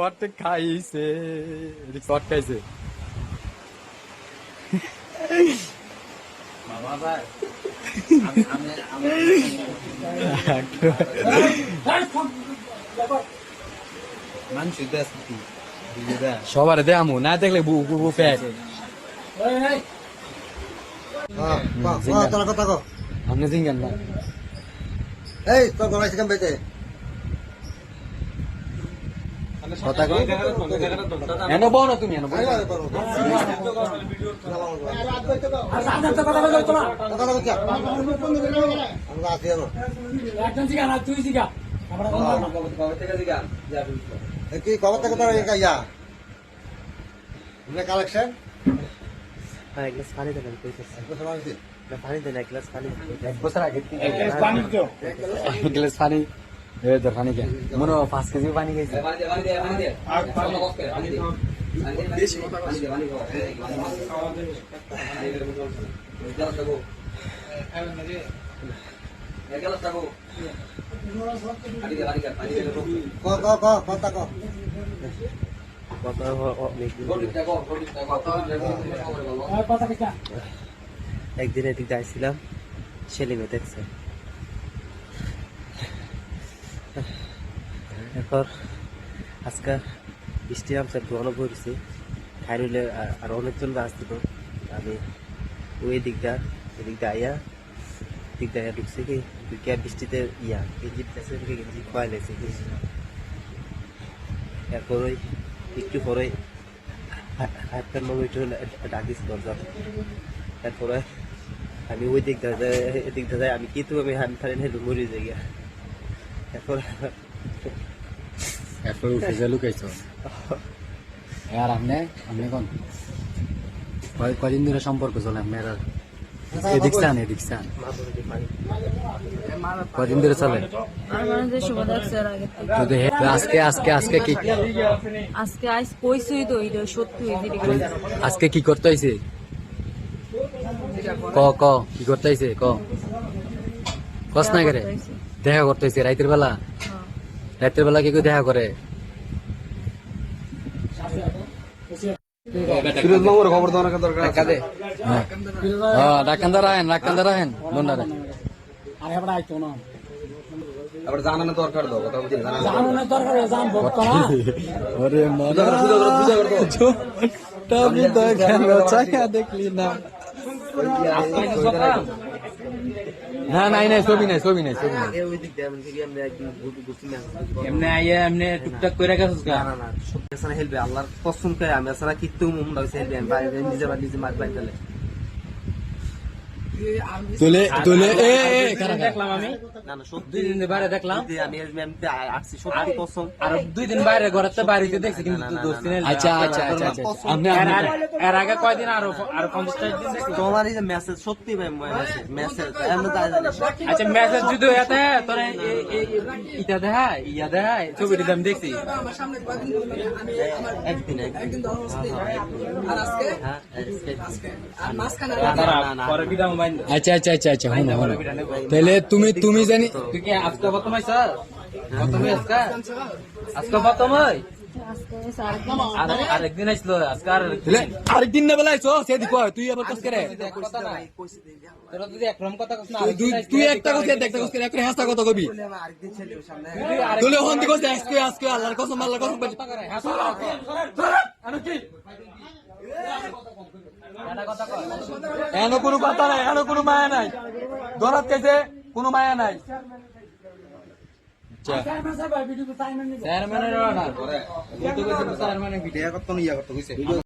কট খাইছে কট খাইছে। সবার দেখামু না দেখলে কো আপনি জিঙ্গান না। এই তোর গলায় কেমন বেঁচে কথা কো এনো বউ না তুমি এনো আছি কি খবর থেকে তোর ইয়া? কালেকশন হ্যাঁ এক গ্লাস পানি দেবেন পানি দেন। এক গ্লাস পানি এক বছর আগে এক গ্লাস পানি। এ তোর পানি কে? মনে পাঁচ কেজি পানি অনেক একদিন এদিক যাইছিলাম সেলিমে দেখছে। এরপর আজকে বৃষ্টি নামছে, একটু অনেক খাইলে আর অনেকজন আসছিল আমি ওই দিকটা এদিকটা আইয়া দিকটা আইয়া ঢুকছে কি ঢুকিয়া বৃষ্টিতে ইয়া, গেঞ্জি পেছে গেঞ্জি খোয়াই লেছে এরপর ওই, একটু পরে হাতের মধ্যে একটু ডাকিস দরজা। তারপরে আমি ওই দিক এদিক দাদা আমি কিন্তু আমি হান ফারেন হেলু মরি যাই গিয়া। তারপর এরপর উঠে যে লুকাইছো। আর আপনি আপনি কোন? কয়দিন ধরে সম্পর্ক চলে আপনার? আর এদিক স্থান এদিক স্থান কয়দিন ধরে চলে? আজকে আজকে আজকে কি আজকে কইছই তো এটা সত্যি আজকে কি করতে হয়েছে ক ক কি করতে হয়েছে ক। কস না করে। দেখা করতে হয়েছে রাইতের বেলা? রাতের বেলা কি দেখা করে। হ্যাঁ। ডাকান্দার আহেন ডাকান্দার আহেন বন্ডারে আবার জানানো দরকার দাও কথা বলছি ওরে দেখলি না। না নাই নাই ছবি নাই ছবি নাই ছবি নাই। ওই দিক দিয়ে এমন থেকে আমরা একদিন ঘুরতে না এমনি আইয়া এমনি টুকটাক করে গেছিস গা। না না সব হেলবে আল্লাহর কসম করে আমি আসলে কিত্তু মুমরা হইছে হেলবে আমি বাইরে নিজে নিজে মাছ বাইরে গেলে তুলে তুলে এ? দেখলাম আমি। না না সত্যি। দুই দিন বাইরে দেখলাম। আমি আসছি সত্যি। কসম আর দুই দিন বাইরে ঘরেতে বাড়িতে দেখছি কিন্তু আচ্ছা আচ্ছা আচ্ছা আচ্ছা। আপনি এর আগে- কয়দিন আরও আরও পঞ্চাশ দিন দেখছি তোমার এই যে মেসেজ সত্যি ভাই মেসেজ আচ্ছা মেসেজ যদি এতে তোর ইটা দেখায় ইয়া ছবিটি আমি দেখছি। একদিন একদিন। হ্যাঁ আজকে? তারা পরে বিদাম বাইন আচ্ছা আচ্ছা আচ্ছা আচ্ছা হনো হনো তাহলে তুমি তুমি জানি তুই কি আজকে প্রথম আইস প্রথমে আজকে আজকে প্রথম আরেকদিন আর আজকে আরেকদিন না বেলা আইছো সে দিকো তুই আবার করে। কথা তুই- তুই তুই একটা কস একটা কস করে একটা হাসা কথা কবি। ছেলে হন দিকো আজকে আজকে আল্লাহর কসম আল্লাহর কসম। এনো কোনো কথা নাই এনো কোনো মায়া নাই। ধরাত কেছে কোনো মায়া নাই। চেয়ারম্যানের অর্ডার চেয়ারম্যানের